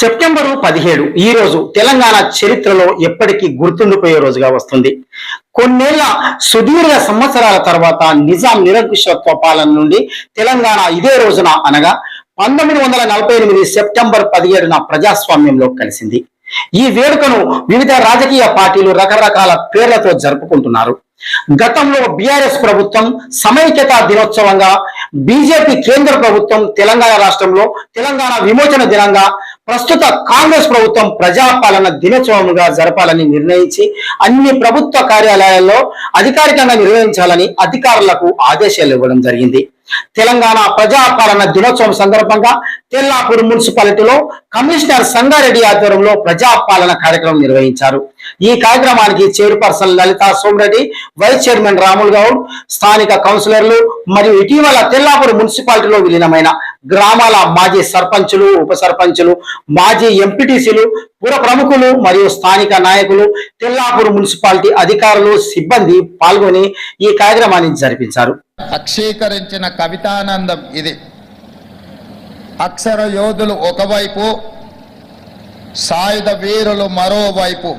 September పదిహేడు ఈ రోజు తెలంగాణ చరిత్రలో ఎప్పటికీ గుర్తుండిపోయే రోజుగా వస్తుంది. కొన్నేళ్ళ సుదీర్ఘ సంవత్సరాల తర్వాత నిజాం నిరంకుశత్వ పాలన నుండి తెలంగాణ ఇదే రోజున అనగా పంతొమ్మిది వందల నలభై ఎనిమిది సెప్టెంబర్ పదిహేడున ప్రజాస్వామ్యంలో కలిసింది. ఈ వేడుకను వివిధ రాజకీయ పార్టీలు రకరకాల పేర్లతో జరుపుకుంటున్నారు. గతంలో బీఆర్ఎస్ ప్రభుత్వం సమైక్యతా దినోత్సవంగా బీజేపీ కేంద్ర ప్రభుత్వం తెలంగాణ రాష్ట్రంలో తెలంగాణ విమోచన దినంగా ప్రస్తుత కాంగ్రెస్ ప్రభుత్వం ప్రజాపాలన దినోత్సవంగా జరపాలని నిర్ణయించి అన్ని ప్రభుత్వ కార్యాలయాల్లో అధికారికంగా నిర్వహించాలని అధికారులకు ఆదేశాలు ఇవ్వడం జరిగింది. తెలంగాణ ప్రజాపాలన దినోత్సవం సందర్భంగా తెల్లాపూర్ మున్సిపాలిటీలో కమిషనర్ సంగారెడ్డి ఆధ్వర్యంలో ప్రజాపాలన కార్యక్రమం నిర్వహించారు. ఈ కార్యక్రమానికి chairperson Lalitha Somareddy vice chairman Ramul Goud స్థానిక కౌన్సిలర్లు మరియు ఇటీవల తెల్లాపూర్ మున్సిపాలిటీలో విలీనమైన గ్రామాల మాజీ సర్పంచులు ఉప సర్పంచులు మాజీ ఎంపీటీసీలు పుర ప్రముఖులు మరియు స్థానిక నాయకులు తెల్లాపూర్ మున్సిపాలిటీ అధికారులు సిబ్బంది పాల్గొని ఈ కార్యక్రమాన్ని జరిపించారు. అక్షీకరించిన కవితానందం ఇది. అక్షర యోధులు ఒకవైపు సాయుధ వీరులు మరోవైపు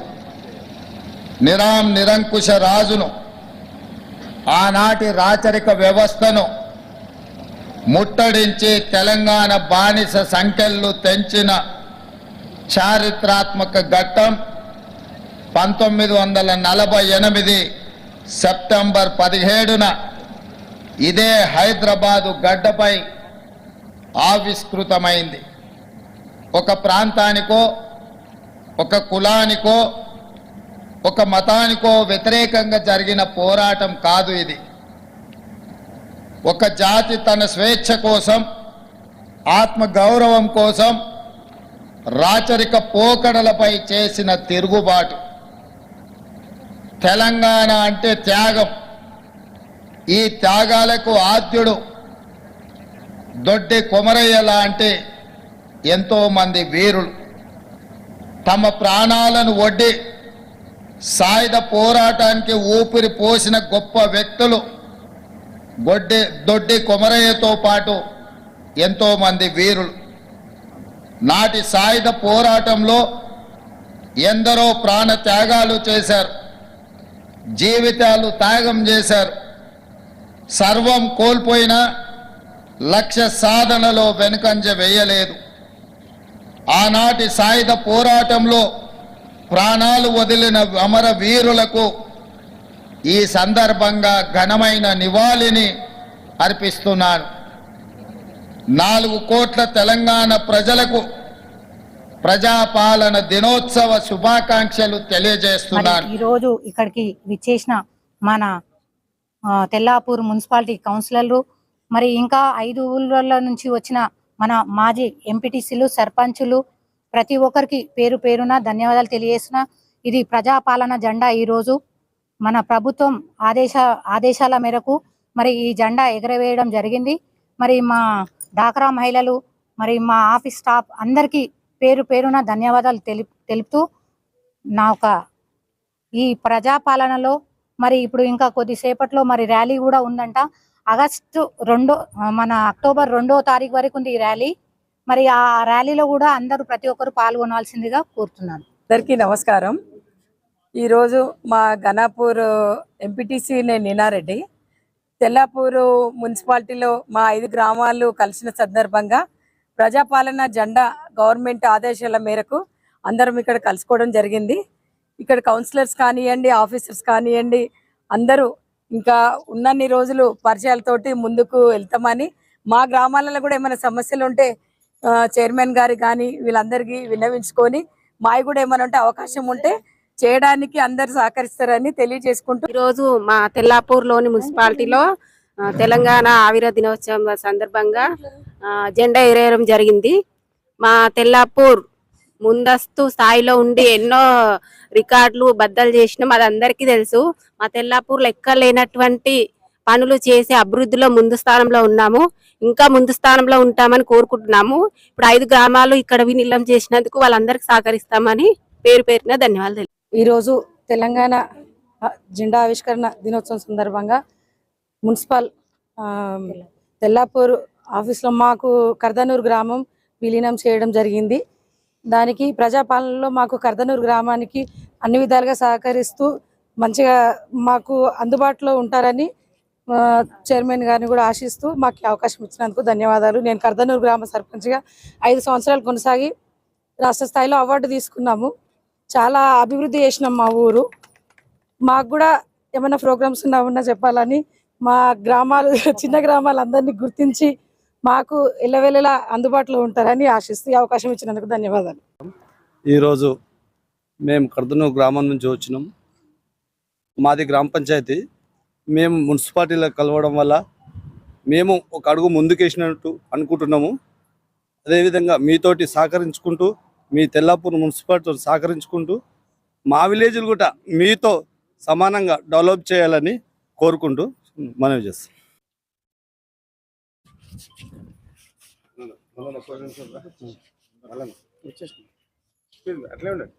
నిరాం నిరంకుశ రాజును ఆనాటి రాచరిక వ్యవస్థను ముట్టడించి తెలంగాణ బానిస సంఖ్యలు తెంచిన చారిత్రాత్మక ఘట్టం పంతొమ్మిది వందల నలభై ఎనిమిది సెప్టెంబర్ పదిహేడున ఇదే హైదరాబాదు గడ్డపై ఆవిష్కృతమైంది. ఒక ప్రాంతానికో ఒక కులానికో ఒక మతానికో వ్యతిరేకంగా జరిగిన పోరాటం కాదు ఇది. ఒక జాతి తన స్వేచ్ఛ కోసం ఆత్మ గౌరవం కోసం రాచరిక పోకడలపై చేసిన తిరుగుబాటు. తెలంగాణ అంటే త్యాగం. ఈ త్యాగాలకు ఆద్యుడు దొడ్డి కొమరయ్య లాంటి ఎంతోమంది వీరులు. తమ ప్రాణాలను ఒడ్డి సాయుధ పోరాటానికి ఊపిరి పోసిన గొప్ప వ్యక్తులు గొడ్డి దొడ్డి కొమరయ్యతో పాటు ఎంతోమంది వీరులు. నాటి సాయుధ పోరాటంలో ఎందరో ప్రాణ త్యాగాలు చేశారు. జీవితాలు త్యాగం చేశారు. సర్వం కోల్పోయిన లక్ష్య సాధనలో వెనుకంజ వేయలేదు. ఆనాటి సాయుధ పోరాటంలో ప్రాణాలు వదిలిన అమర వీరులకు ఈ సందర్భంగా ఘనమైన నివాళిని అర్పిస్తున్నాను నాలుగు కోట్ల తెలంగాణ ప్రజలకు ప్రజాపాలన దినోత్సవ శుభాకాంక్షలు తెలియజేస్తున్నాను. ఈరోజు ఇక్కడికి విచ్చేసిన మన తెల్లాపూర్ మున్సిపాలిటీ కౌన్సిలర్లు మరి ఇంకా ఐదు ఊళ్ళ నుంచి వచ్చిన మన మాజీ ఎంపీటీసీలు సర్పంచులు ప్రతి ఒక్కరికి పేరు పేరున ధన్యవాదాలు తెలియజేసిన ఇది ప్రజాపాలన జెండా ఈరోజు. మన ప్రభుత్వం ఆదేశ ఆదేశాల మేరకు మరి ఈ జెండా ఎగరవేయడం జరిగింది. మరి మా డాక్రా మహిళలు మరి మా ఆఫీస్ స్టాఫ్ అందరికీ పేరు పేరున ధన్యవాదాలు తెలి తెలుపుతూ నా ఒక ఈ ప్రజాపాలనలో మరి ఇప్పుడు ఇంకా కొద్దిసేపట్లో మరి ర్యాలీ కూడా ఉందంట. ఆగస్టు రెండో మన అక్టోబర్ రెండో తారీఖు వరకు ఉంది ఈ ర్యాలీ. మరి ఆ ర్యాలీలో కూడా అందరూ ప్రతి ఒక్కరు పాల్గొనాల్సిందిగా కోరుతున్నాను. అందరికీ నమస్కారం. ఈరోజు మా ఘనాపూర్ ఎంపీటీసీ నేను నినారెడ్డి తెల్లాపూరు మున్సిపాలిటీలో మా ఐదు గ్రామాలు కలిసిన సందర్భంగా ప్రజాపాలన జెండా గవర్నమెంట్ ఆదేశాల మేరకు అందరం ఇక్కడ కలుసుకోవడం జరిగింది. ఇక్కడ కౌన్సిలర్స్ కానివ్వండి ఆఫీసర్స్ కానివ్వండి అందరూ ఇంకా ఉన్నన్ని రోజులు పరిచయాలతోటి ముందుకు వెళ్తామని మా గ్రామాలలో కూడా ఏమైనా సమస్యలు ఉంటే చైర్మన్ గారి కానీ వీళ్ళందరికీ విన్నవించుకొని మావి కూడా ఏమైనా ఉంటే అవకాశం ఉంటే చేయడానికి అందరు సహకరిస్తారని తెలియజేసుకుంటూ ఈరోజు మా తెల్లాపూర్లోని మున్సిపాలిటీలో తెలంగాణ ఆవిర దినోత్సవం సందర్భంగా ఆ, జెండా ఎరేయడం జరిగింది. మా తెల్లాపూర్ ముందస్తు స్థాయిలో ఉండి ఎన్నో రికార్డులు బద్దలు చేసినాం అది అందరికీ తెలుసు. మా తెల్లాపూర్లో ఎక్కడ లేనటువంటి పనులు చేసే అభివృద్ధిలో ముందు స్థానంలో ఉన్నాము. ఇంకా ముందు స్థానంలో ఉంటామని కోరుకుంటున్నాము. ఇప్పుడు ఐదు గ్రామాలు ఇక్కడ వినిలం చేసినందుకు వాళ్ళందరికీ సహకరిస్తామని పేరు పేరున ధన్యవాదాలు. ఈరోజు తెలంగాణ జెండా ఆవిష్కరణ దినోత్సవం సందర్భంగా మున్సిపల్ తెల్లాపూర్ ఆఫీస్లో మాకు కర్దనూరు గ్రామం విలీనం చేయడం జరిగింది. దానికి ప్రజాపాలనలో మాకు కర్దనూరు గ్రామానికి అన్ని విధాలుగా సహకరిస్తూ మంచిగా మాకు అందుబాటులో ఉంటారని చైర్మన్ గారిని కూడా ఆశిస్తూ మాకు అవకాశం ఇచ్చినందుకు ధన్యవాదాలు. నేను కర్దనూరు గ్రామ సర్పంచ్గా ఐదు సంవత్సరాలు కొనసాగి రాష్ట్ర స్థాయిలో అవార్డు తీసుకున్నాము. చాలా అభివృద్ధి చేసినాం మా ఊరు. మాకు కూడా ఏమైనా ప్రోగ్రామ్స్ ఉన్నా ఉన్నా చెప్పాలని మా గ్రామాలు చిన్న గ్రామాలందరినీ గుర్తించి మాకు ఎల్లవెల్లలా అందుబాటులో ఉంటారని ఆశిస్తూ అవకాశం ఇచ్చినందుకు ధన్యవాదాలు. ఈరోజు మేము కర్దనూరు గ్రామం నుంచి వచ్చినాం. మాది గ్రామ పంచాయతీ. మేము మున్సిపాలిటీలో కలవడం వల్ల మేము ఒక అడుగు ముందుకేసినట్టు అనుకుంటున్నాము. అదేవిధంగా మీతోటి సహకరించుకుంటూ మీ తెల్లాపూర్ మున్సిపాలిటీతో సహకరించుకుంటూ మా విలేజ్లు కూడా మీతో సమానంగా డెవలప్ చేయాలని కోరుకుంటూ మనవి చేస్తాం. అట్లే ఉండండి.